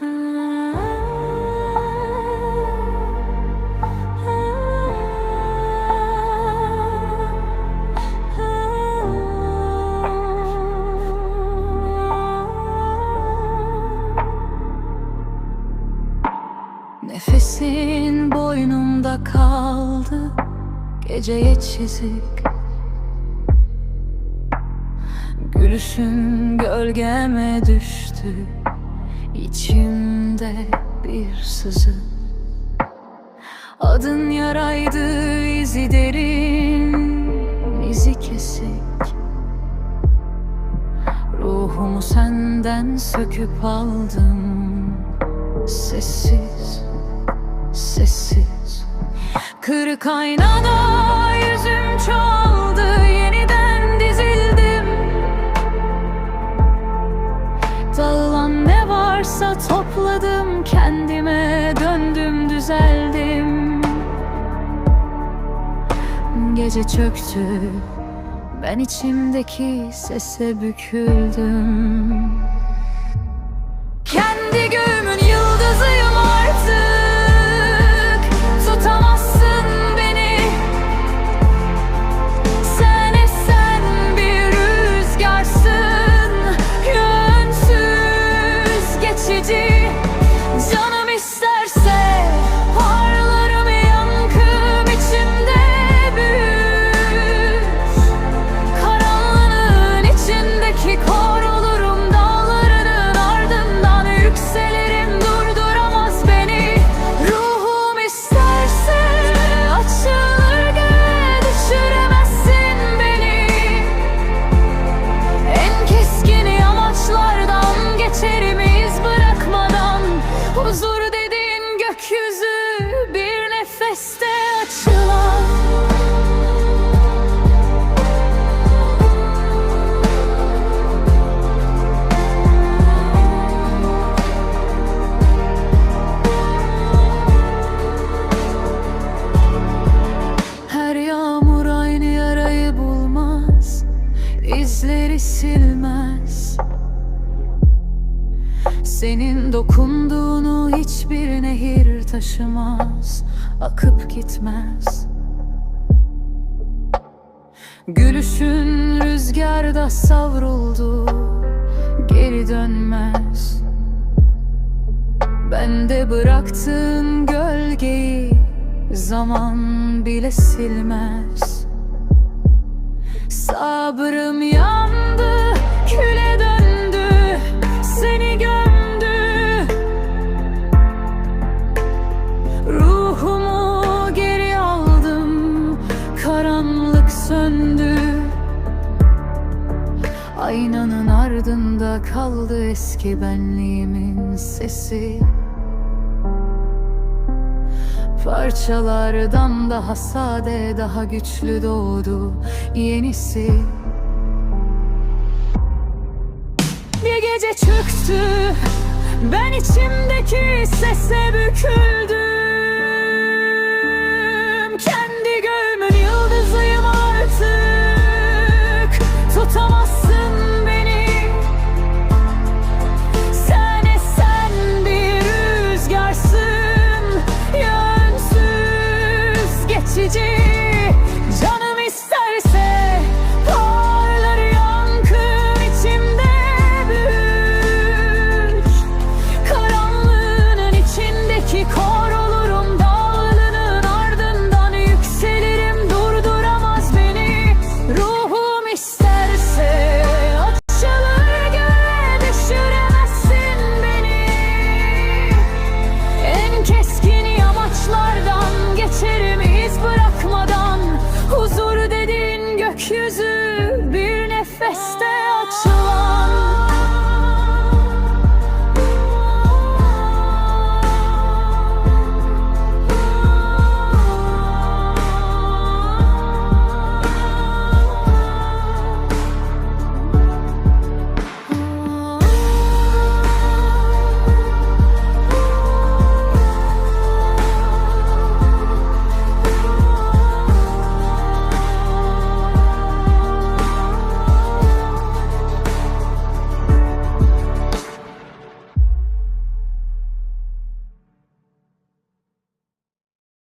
Nefesin boynumda kaldı Geceye çizik. Gülüşün gölgeme düştü İçimde bir sızı. Adın yaraydı izi derin izi kesik. Ruhumu senden söküp aldım. Sessiz, sessiz. Kırık aynada Kendime döndüm düzeldim. Gece çöktü Ben içimdeki sese büküldüm Bir nefeste açılan. Her yağmur aynı yarayı bulmaz izleri silmez. Senin dokunduğunu nehir taşımaz Akıp gitmez. Gülüşün rüzgarda savruldu Geri dönmez. Bende bıraktığın gölgeyi Zaman bile silmez. Sabrım yandı, Aynanın ardında kaldı eski benliğimin sesi. Parçalardan daha sade, daha güçlü doğdu yenisi. Bir gece çöktü, ben içimdeki sese büküldüm changing.